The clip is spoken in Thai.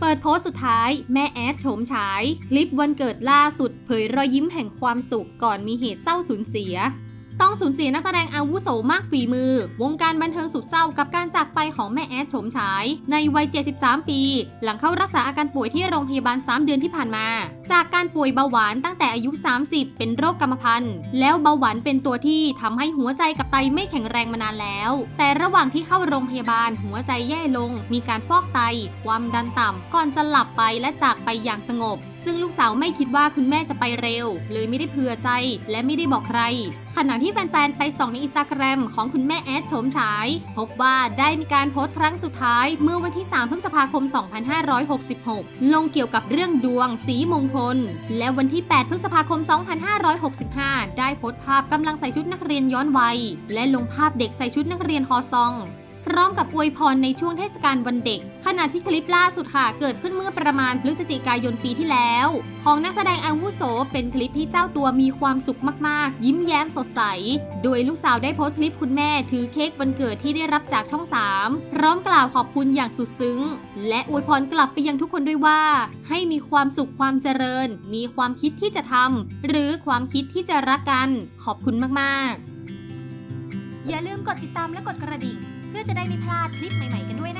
เปิดโพสต์สุดท้าย แม่แอดโฉมฉาย คลิปวันเกิดล่าสุดเผยรอยยิ้มแห่งความสุขก่อนมีเหตุเศร้าสูญเสีย ต้องสูญเสียนักแสดงอาวุโสมากฝีมือ วงการบันเทิงสุดเศร้ากับการจากไปของแม่แอดโฉมฉาย ในวัย 73 ปี หลังเข้ารักษาอาการป่วยที่โรงพยาบาล 3 เดือนที่ผ่านมา จากการป่วยเบาหวานตั้งแต่อายุ 30 เป็นโรคกรรมพันธุ์ แล้วเบาหวานเป็นตัวที่ทำให้หัวใจกับไตไม่แข็งแรงมานานแล้ว แต่ระหว่างที่เข้าโรงพยาบาลหัวใจแย่ลง มีการฟอกไต ความดันต่ำก่อนจะหลับไปและจากไปอย่างสงบซึ่งลูกสาวไม่คิดว่าคุณแม่จะไปเร็ว เลยไม่ได้เผื่อใจและไม่ได้บอกใคร ขณะที่แฟนๆ ไปส่องในอินสตาแกรมของคุณแม่แอดโฉมฉาย พบว่าได้มีการโพสต์ครั้งสุดท้ายเมื่อวันที่ 3 พฤษภาคม 2566 ลงเกี่ยวกับเรื่องดวง สีมงคล และวันที่ 8 พฤษภาคม 2565 ได้โพสต์ภาพกำลังใส่ชุดนักเรียนย้อนวัย และลงภาพเด็กใส่ชุดนักเรียนคอซอง พร้อมกับอวยพรในช่วงเทศกาลวันเด็ก ขณะที่คลิปล่าสุดค่ะ เกิดขึ้นเมื่อประมาณพฤศจิกายนปีที่แล้ว ของนักแสดงอาวุโส เป็นคลิปที่เจ้าตัวมีความสุขมากๆ ยิ้มแย้มสดใส โดยลูกสาวได้โพสต์คลิปคุณแม่ถือเค้กวันเกิดที่ได้รับจากช่อง 3 พร้อมกล่าวขอบคุณอย่างสุดซึ้ง และอวยพรกลับไปยังทุกคนด้วยว่า ให้มีความสุขความเจริญ มีความคิดที่จะทำหรือความคิดที่จะรักกัน ขอบคุณมากๆ อย่าลืมกดติดตามและกดกระดิ่ง เพื่อจะได้ไม่พลาดคลิปใหม่ ๆ กันด้วยนะคะขอบคุณค่ะ